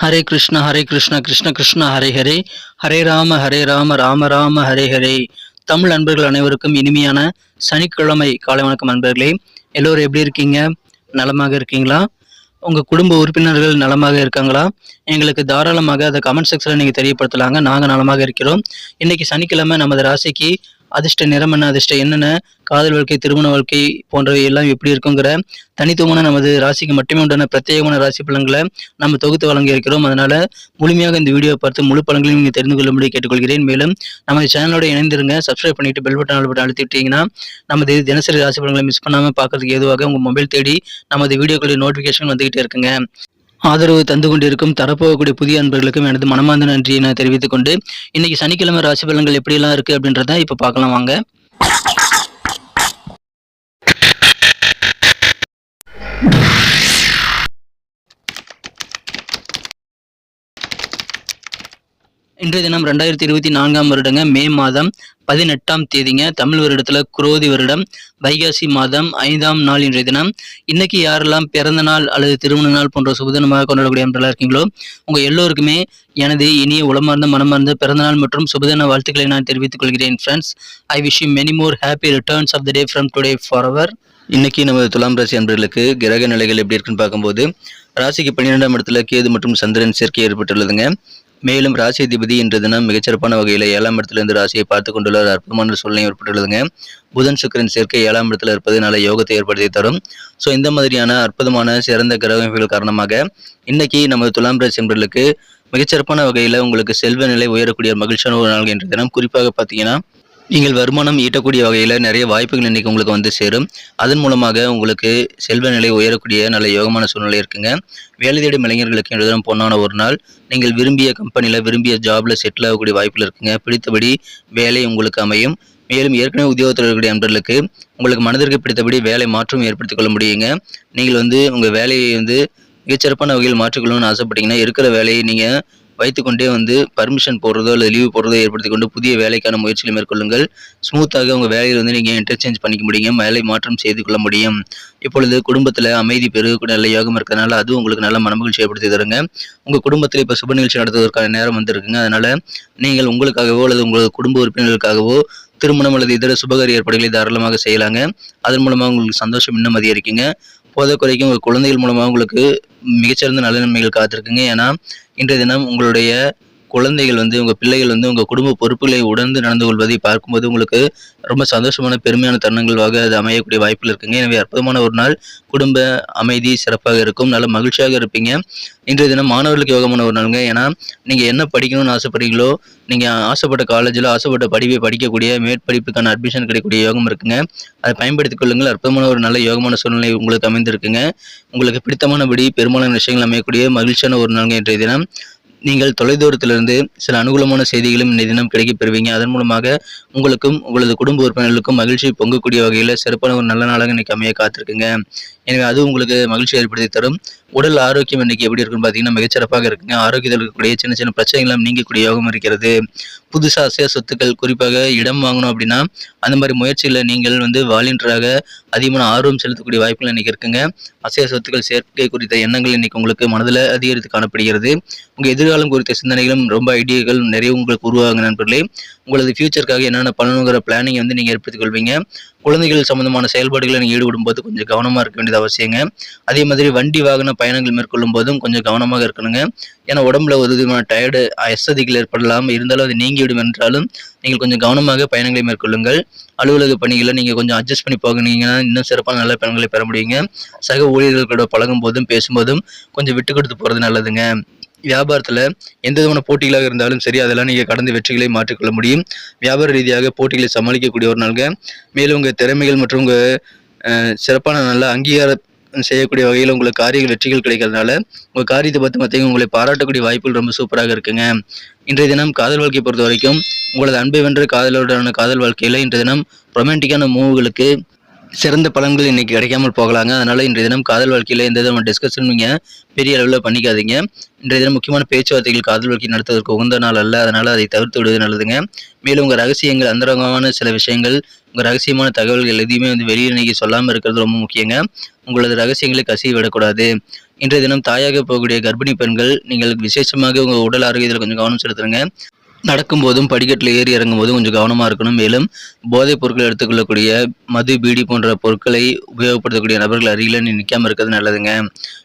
ஹரே கிருஷ்ண ஹரே கிருஷ்ண கிருஷ்ண கிருஷ்ண ஹரே ஹரே. ஹரே ராம ஹரே ராம ராம ராம ஹரே ஹரே. தமிழ் அன்பர்கள் அனைவருக்கும் இனிமையான சனிக்கிழமை காலை வணக்கம் அன்பர்களே. எல்லோரும் எப்படி இருக்கீங்க? நலமாக இருக்கீங்களா? உங்கள் குடும்ப உறுப்பினர்கள் நலமாக இருக்காங்களா? எங்களுக்கு தாராளமாக அதை கமெண்ட் செக்ஷனில் நீங்கள் தெரியப்படுத்தலாங்க. நாங்கள் நலமாக இருக்கிறோம். இன்னைக்கு சனிக்கிழமை நமது ராசிக்கு அதிர்ஷ்ட நிறம் என்ன அதிர்ஷ்டம் என்னென்ன காதல் வாழ்க்கை திருமண வாழ்க்கை போன்றவை எல்லாம் எப்படி இருக்குங்கிற தனித்துவமான நமது ராசிக்கு மட்டுமே உண்டான பிரத்யேகமான ராசி பலன்களை நம்ம தொகுத்து வழங்கி இருக்கிறோம். அதனால முழுமையாக இந்த வீடியோ பார்த்து முழு பலன்களையும் நீங்கள் தெரிந்து கொள்ளும்படி கேட்டுக்கொள்கிறேன். மேலும் நமது சேனலோட இணைந்திருங்க. சப்ஸ்கிரைப் பண்ணிட்டு பெல் பட்டன் பட்டன் அழுத்திட்டீங்கன்னா நமது தினசரி ராசி பலன்களை மிஸ் பண்ணாமல் பார்க்கறதுக்கு ஏதுவாக உங்கள் மொபைல் தேடி நமது வீடியோக்களுடைய நோட்டிஃபிகேஷன் வந்துகிட்டே இருக்குங்க. ஆதரவு தந்து கொண்டிருக்கும் தரப்போகக்கூடிய புதிய அன்பர்களுக்கும் எனது மனமார்ந்த நன்றியை நான் தெரிவித்துக் கொண்டு இன்னைக்கு சனிக்கிழமை ராசி பலன்கள் எப்படியெல்லாம் இருக்கு அப்படின்றத இப்போ பார்க்கலாம் வாங்க. இன்றைய தினம் ரெண்டாயிரத்தி இருபத்தி நான்காம் வருடங்க மே மாதம் பதினெட்டாம் தேதிங்க தமிழ் வருடத்துல குரோதி வருடம் வைகாசி மாதம் ஐந்தாம் நாள் இன்றைய தினம். இன்னைக்கு யாரெல்லாம் பிறந்த நாள் அல்லது திருமண நாள் போன்ற சுபதினமாக கொண்டாடக்கூடிய அன்பர்களாக இருக்கீங்களோ உங்க எல்லோருக்குமே எனது இனிய உளமார்ந்த மனமார்ந்த பிறந்த நாள் மற்றும் சுபதின வாழ்த்துக்களை நான் தெரிவித்துக் கொள்கிறேன் friends I wish you many more happy returns of the day from today for our இன்னைக்கு நமது துலாம் ராசி அன்பர்களுக்கு கிரக நிலைகள் எப்படி இருக்குன்னு பார்க்கும்போது ராசிக்கு பன்னிரெண்டாம் இடத்துல கேது மற்றும் சந்திரன் சேர்க்கை ஏற்பட்டுள்ளதுங்க. மேலும் ராசி அதிபதி இன்று தினம் மிகச்சிறப்பான வகையில் ஏழாம் இடத்திலிருந்து ராசியை பார்த்து கொண்டுள்ள ஒரு அற்புதமான சூழ்நிலை ஏற்பட்டுள்ளதுங்க. புதன் சுக்கரன் சேர்க்கை ஏழாம் இடத்துல இருப்பது நல்ல யோகத்தை ஏற்படுத்தி தரும். ஸோ இந்த மாதிரியான அற்புதமான சிறந்த கிரகங்கள் காரணமாக இன்னைக்கு நமது துலாம் ராசி என்பர்களுக்கு மிகச்சிறப்பான வகையில் உங்களுக்கு செல்வ நிலை உயரக்கூடிய மகிழ்ச்சியான ஒரு நாள் என்ற தினம். குறிப்பாக பார்த்தீங்கன்னா நீங்கள் வருமானம் ஈட்டக்கூடிய வகையில் நிறைய வாய்ப்புகள் இன்றைக்கி உங்களுக்கு வந்து சேரும். அதன் மூலமாக உங்களுக்கு செல்வ நிலை உயரக்கூடிய நல்ல யோகமான சூழ்நிலை இருக்குங்க. வேலை தேடும் இளைஞர்களுக்கு இன்று தினம் பொன்னான ஒரு நாள். நீங்கள் விரும்பிய கம்பெனியில் விரும்பிய ஜாபில் செட்டில் ஆகக்கூடிய வாய்ப்பில் இருக்குங்க. பிடித்தபடி வேலை உங்களுக்கு அமையும். மேலும் ஏற்கனவே உத்தியோகத்தில் இருக்கக்கூடிய நண்பர்களுக்கு உங்களுக்கு மனதிற்கு பிடித்தபடி வேலை மாற்றம் ஏற்படுத்திக் கொள்ள முடியுங்க. நீங்கள் வந்து உங்கள் வேலையை வந்து மிகச்சிறப்பான வகையில் மாற்றிக்கொள்ளணும்னு ஆசைப்பட்டீங்கன்னா இருக்கிற வேலையை நீங்கள் வைத்துக்கொண்டே வந்து பர்மிஷன் போடுறதோ அல்லது லீவ் போடுறதோ ஏற்படுத்தி கொண்டு புதிய வேலைக்கான முயற்சிகளை மேற்கொள்ளுங்கள். ஸ்மூத்தாக உங்கள் வேலையில் வந்து நீங்கள் இன்டர்சேஞ்ச் பண்ணிக்க முடியும். வேலை மாற்றம் செய்து கொள்ள முடியும். இப்பொழுது குடும்பத்தில் அமைதி பெருகக்கூடிய நல்ல யோகம் இருக்கிறதுனால அதுவும் உங்களுக்கு நல்ல மனமகிழ்ச்சி ஏற்படுத்தி தருங்க. உங்கள் குடும்பத்தில் இப்போ சுப நிகழ்ச்சி நடத்துவதற்கான நேரம் வந்திருக்குங்க. அதனால் நீங்கள் உங்களுக்காகவோ அல்லது உங்களது குடும்ப உறுப்பினர்களுக்காகவோ திருமணம் அல்லது இதர சுபகாரிய ஏற்பாடுகளை தாராளமாக செய்யலாங்க. அதன் மூலமாக உங்களுக்கு சந்தோஷம் இன்னும் அதிகரிக்குங்க. போதை குறைக்கும் உங்கள் குழந்தைகள் மூலமாக உங்களுக்கு மிகச்சிறந்த நல்ல நன்மைகள் காத்திருக்குங்க. ஏன்னா இன்றைய தினம் உங்களுடைய குழந்தைகள் வந்து உங்கள் பிள்ளைகள் வந்து உங்கள் குடும்ப பொறுப்புகளை உணர்ந்து நடந்து கொள்வதை பார்க்கும்போது உங்களுக்கு ரொம்ப சந்தோஷமான பெருமையான தருணங்களாக அது அமையக்கூடிய வாய்ப்புகள் இருக்குங்க. எனவே அற்புதமான ஒரு நாள். குடும்ப அமைதி சிறப்பாக இருக்கும். நல்ல மகிழ்ச்சியாக இருப்பீங்க. இன்றைய தினம் மாணவர்களுக்கு யோகமான ஒரு நாளுங்க. ஏன்னா நீங்கள் என்ன படிக்கணும்னு ஆசைப்படுறீங்களோ நீங்கள் ஆசைப்பட்ட காலேஜில் ஆசைப்பட்ட படிப்பை படிக்கக்கூடிய மேற்படிப்புக்கான அட்மிஷன் கிடைக்கக்கூடிய யோகம் இருக்குங்க. அதை பயன்படுத்திக் கொள்ளுங்கள். அற்புதமான ஒரு நல்ல யோகமான சூழ்நிலை உங்களுக்கு அமைந்திருக்குங்க. உங்களுக்கு பிடித்தமானபடி பெரும்பாலான விஷயங்கள் அமையக்கூடிய மகிழ்ச்சியான ஒரு நாளுங்க இன்றைய தினம். நீங்கள் தொலைதூரத்திலிருந்து சில அனுகூலமான செய்திகளும் இந்த தினம் கிடைக்கப் பெறுவீங்க. அதன் மூலமாக உங்களுக்கும் உங்களது குடும்ப உறுப்பினர்களுக்கும் மகிழ்ச்சி பொங்கக்கூடிய வகையில் சிறப்பான ஒரு நல்ல நாளாக இன்னைக்கு அமைய காத்திருக்குங்க. எனவே அது உங்களுக்கு மகிழ்ச்சி ஏற்படுத்தி தரும். உடல் ஆரோக்கியம் இன்னைக்கு எப்படி இருக்குன்னு பார்த்தீங்கன்னா மிகச்சிறப்பாக இருக்குங்க. ஆரோக்கியத்தில் இருக்கக்கூடிய சின்ன சின்ன பிரச்சனைகளும் நீங்கக்கூடிய யோகம் இருக்கிறது. புதுசாக அசைய சொத்துக்கள் குறிப்பாக இடம் வாங்கணும் அப்படின்னா அந்த மாதிரி முயற்சிகளை நீங்கள் வந்து வாலிண்டராக அதிகமான ஆர்வம் செலுத்தக்கூடிய வாய்ப்புகள் இன்னைக்கு இருக்குங்க. அசைய சொத்துக்கள் சேர்க்கை குறித்த எண்ணங்கள் இன்னைக்கு உங்களுக்கு மனதில் அதிகரித்து காணப்படுகிறது. உங்கள் எதிர்காலம் குறித்த சிந்தனைகளும் ரொம்ப ஐடியாக்கள் நிறைய உங்களுக்கு உருவாகுங்க நண்பர்களே. உங்களது ஃபியூச்சருக்காக என்னென்ன பண்ணணுங்கிற பிளானிங் வந்து நீங்கள் ஏற்படுத்திக் கொள்வீங்க. குழந்தைகள் சம்பந்தமான செயல்பாடுகளை நீங்கள் ஈடுபடும் போது கொஞ்சம் கவனமாக இருக்க வேண்டியது அவசியங்க. அதே மாதிரி வண்டி வாகன பயணங்கள் மேற்கொள்ளும் போதும் கொஞ்சம் கவனமாக இருக்கணுங்க. ஏன்னா உடம்புல ஒரு விதமான டயர்டு அசதிகள் ஏற்படலாம். இருந்தாலும் அது நீங்கிவிடும் என்றாலும் நீங்கள் கொஞ்சம் கவனமாக பயணங்களை மேற்கொள்ளுங்கள். அலுவலக பணிகளை நீங்கள் கொஞ்சம் அட்ஜஸ்ட் பண்ணி போகினீங்கன்னா இன்னும் சிறப்பான நல்ல பயணங்களை பெற முடியுங்க. சக ஊழியர்களோட பழகும் போதும் பேசும்போதும் கொஞ்சம் விட்டு கொடுத்து போகிறது நல்லதுங்க. வியாபாரத்தில் எந்த விதமான போட்டிகளாக இருந்தாலும் சரி அதெல்லாம் நீங்கள் கடந்து வெற்றிகளை மாற்றிக்கொள்ள முடியும். வியாபார ரீதியாக போட்டிகளை சமாளிக்கக்கூடிய ஒரு நாளுங்க. மேலும் உங்கள் திறமைகள் மற்றும் உங்கள் சிறப்பான நல்ல அங்கீகாரம் செய்யக்கூடிய வகையில் உங்களுக்கு காரியங்கள் வெற்றிகள் கிடைக்கிறதுனால உங்கள் காரியத்தை பார்த்து மற்றவங்க உங்களை பாராட்டக்கூடிய வாய்ப்புகள் ரொம்ப சூப்பராக இருக்குங்க. இன்றைய தினம் காதல் வாழ்க்கையை பொறுத்த வரைக்கும் உங்களது அன்பை வென்ற காதலோடான காதல் வாழ்க்கையில் இன்றைய தினம் ரொமான்டிக்கான மூவுகளுக்கு சிறந்த பலன்கள் இன்னைக்கு கிடைக்காமல் போகலாங்க. அதனால இன்றைய தினம் காதல் வாழ்க்கையில் எந்த விதமான டிஸ்கஷன் நீங்கள் பெரிய அளவில் பண்ணிக்காதீங்க. இன்றைய தினம் முக்கியமான பேச்சுவார்த்தைகள் காதல் வாழ்க்கை நடத்துவதற்கு உகந்த நாள் அல்ல. அதனால அதை தவிர்த்து விடுவது நல்லதுங்க. மேலும் உங்கள் ரகசியங்கள் அந்தரங்கமான சில விஷயங்கள் உங்கள் ரகசியமான தகவல்கள் எதையுமே வந்து வெளியே நீங்கள் சொல்லாமல் இருக்கிறது ரொம்ப முக்கியங்க. உங்களது ரகசியங்களை கசிய விடக்கூடாது. இன்றைய தினம் தாயாக போகக்கூடிய கர்ப்பிணி பெண்கள் நீங்கள் விசேஷமாக உங்கள் உடல் ஆரோக்கியத்தில் கொஞ்சம் கவனம் செலுத்துங்க. நடக்கும்போதும் படிக்கட்டில் ஏறி இறங்கும் போதும் கொஞ்சம் கவனமாக இருக்கணும். மேலும் போதைப் பொருட்கள் எடுத்துக்கொள்ளக்கூடிய மது பீடி போன்ற பொருட்களை உபயோகப்படுத்தக்கூடிய நபர்கள் அருகில் நிற்காமல் இருக்கிறது நல்லதுங்க.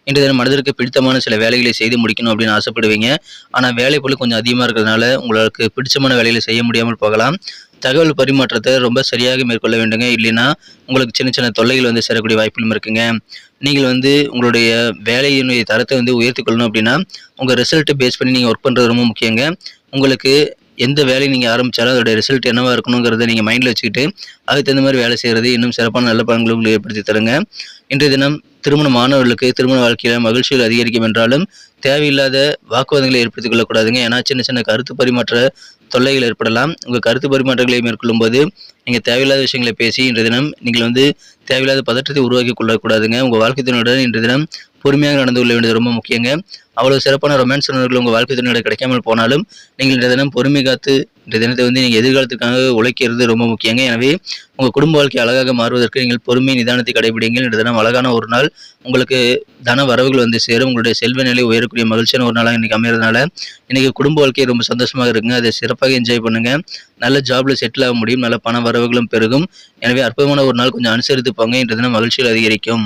இன்றைய தினம் மனதிற்கு பிடித்தமான சில வேலைகளை செய்து முடிக்கணும் அப்படின்னு ஆசைப்படுவீங்க. ஆனால் வேலை பொருள் கொஞ்சம் அதிகமாக இருக்கிறதுனால உங்களுக்கு பிடிச்சமான வேலைகளை செய்ய முடியாமல் போகலாம். தகவல் பரிமாற்றத்தை ரொம்ப சரியாக மேற்கொள்ள வேண்டுங்க. இல்லைன்னா உங்களுக்கு சின்ன சின்ன தொல்லைகள் வந்து சேரக்கூடிய வாய்ப்புகளும் இருக்குங்க. நீங்கள் வந்து உங்களுடைய வேலையினுடைய தரத்தை வந்து உயர்த்தி கொள்ளணும் அப்படின்னா உங்கள் ரிசல்ட்டை பேஸ் பண்ணி நீங்கள் ஒர்க் பண்ணுறது ரொம்ப முக்கியங்க. உங்களுக்கு எந்த வேலையை நீங்கள் ஆரம்பித்தாலும் அதோட ரிசல்ட் என்னவாக இருக்கணுங்கிறத நீங்கள் மைண்டில் வச்சுக்கிட்டு அதுக்கு தகுந்த மாதிரி வேலை செய்கிறது இன்னும் சிறப்பான நல்ல பலன்களை உங்களுக்கு ஏற்படுத்தி தருங்க. இன்றைய தினம் திருமண மாணவர்களுக்கு திருமண வாழ்க்கையில் மகிழ்ச்சிகள் அதிகரிக்கும் என்றாலும் தேவையில்லாத வாக்குவாதங்களை ஏற்படுத்திக் கொள்ளக்கூடாதுங்க. ஏன்னா சின்ன சின்ன கருத்து பரிமாற்ற தொல்லைகள் ஏற்படலாம். உங்கள் கருத்து பரிமாற்றங்களை மேற்கொள்ளும் போது நீங்கள் தேவையில்லாத விஷயங்களை பேசி இன்றைய தினம் நீங்கள் வந்து தேவையில்லாத பதற்றத்தை உருவாக்கி கொள்ளக்கூடாதுங்க. உங்கள் வாழ்க்கை துணையுடன் இன்றைய தினம் பொறுமையாக நடந்து கொள்ள வேண்டியது ரொம்ப முக்கியங்க. அவ்வளோ சிறப்பான ரொமான்ஸ் உணர்வுகள் உங்கள் வாழ்க்கை துணையோட கிடைக்காமல் போனாலும் நீங்கள் இந்த தினம் பொறுமை காத்து இந்த தினத்தை வந்து நீங்கள் எதிர்காலத்துக்காக உழைக்கிறது ரொம்ப முக்கியங்க. எனவே உங்கள் குடும்ப வாழ்க்கை அழகாக மாறுவதற்கு நீங்கள் பொறுமை நிதானத்தை கடைபிடிங்கள். இந்த தினம் அழகான ஒரு நாள் உங்களுக்கு தன வரவுகள் வந்து சேரும். உங்களுடைய செல்வ நிலை உயரக்கூடிய மகிழ்ச்சியான ஒரு நாளாக இன்றைக்கி அமைகிறதுனால இன்றைக்கி குடும்ப வாழ்க்கையை ரொம்ப சந்தோஷமாக இருக்குங்க. அதை சிறப்பாக என்ஜாய் பண்ணுங்கள் நல்ல ஜாபில் செட்டில் ஆக முடியும். நல்ல பண வரவுகளும் பெருகும். எனவே அற்புதமான ஒரு நாள் கொஞ்சம் அனுசரித்து போங்க. இன்றைய தினம் மகிழ்ச்சிகள் அதிகரிக்கும்.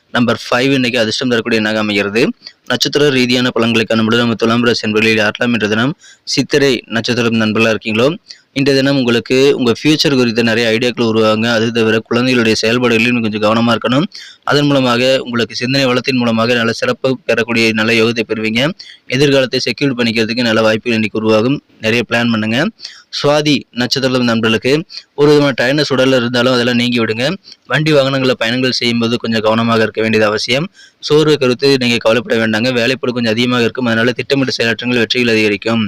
நம்பர் ஃபைவ் இன்னைக்கு அதிர்ஷ்டம் தரக்கூடிய எண்ணாக அமைகிறது? நட்சத்திர ரீதியான பலன்களை காணும்போது நம்ம துலாம் ராசி என்பர்களில் யாரெல்லாம் இன்றைய தினம் சித்திரை நட்சத்திரம் நண்பர்களாக இருக்கீங்களோ இன்றைய தினம் உங்களுக்கு உங்கள் ஃபியூச்சர் குறித்த நிறைய ஐடியாக்கள் உருவாங்க அது தவிர குழந்தைகளுடைய செயல்பாடுகளிலும் கொஞ்சம் கவனமாக இருக்கணும். அதன் மூலமாக உங்களுக்கு சிந்தனை வளத்தின் மூலமாக நல்ல சிறப்பு பெறக்கூடிய நல்ல யோகத்தை பெறுவீங்க. எதிர்காலத்தை செக்யூர் பண்ணிக்கிறதுக்கு நல்ல வாய்ப்புகள் இன்றைக்கி உருவாகும். நிறைய பிளான் பண்ணுங்கள் சுவாதி நட்சத்திரம் நண்பர்களுக்கு ஒரு விதமான டயர்னஸ் உடலில் இருந்தாலும் அதெல்லாம் நீங்கி விடுங்க. வண்டி வாகனங்களில் பயணங்கள் செய்யும்போது கொஞ்சம் கவனமாக இருக்க வேண்டியது அவசியம். சோர்வை கருத்து நீங்கள் கவலைப்பட வேண்டாங்க. வேலைப்படு கொஞ்சம் அதிகமாக இருக்கும். அதனால் திட்டமிட்ட செயலாற்றங்கள் வெற்றிகள் அதிகரிக்கும்.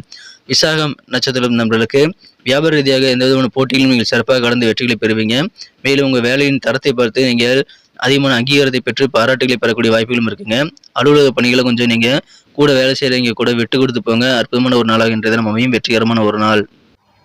விசாகம் நட்சத்திரம் நண்பர்களுக்கு வியாபார ரீதியாக எந்த விதமான போட்டியிலும் நீங்கள் சிறப்பாக கலந்து வெற்றிகளை பெறுவீங்க. மேலும் உங்கள் வேலையின் தரத்தை பார்த்து நீங்கள் அதிகமான அங்கீகாரத்தை பெற்று பாராட்டுகளை பெறக்கூடிய வாய்ப்புகளும் இருக்குங்க. அலுவலக பணிகளை கொஞ்சம் நீங்கள் கூட வேலை செய்கிறவங்க கூட விட்டு கொடுத்து போங்க. அற்புதமான ஒரு நாளாக இன்றைய தினம் அமையும். வெற்றிகரமான ஒரு நாள்.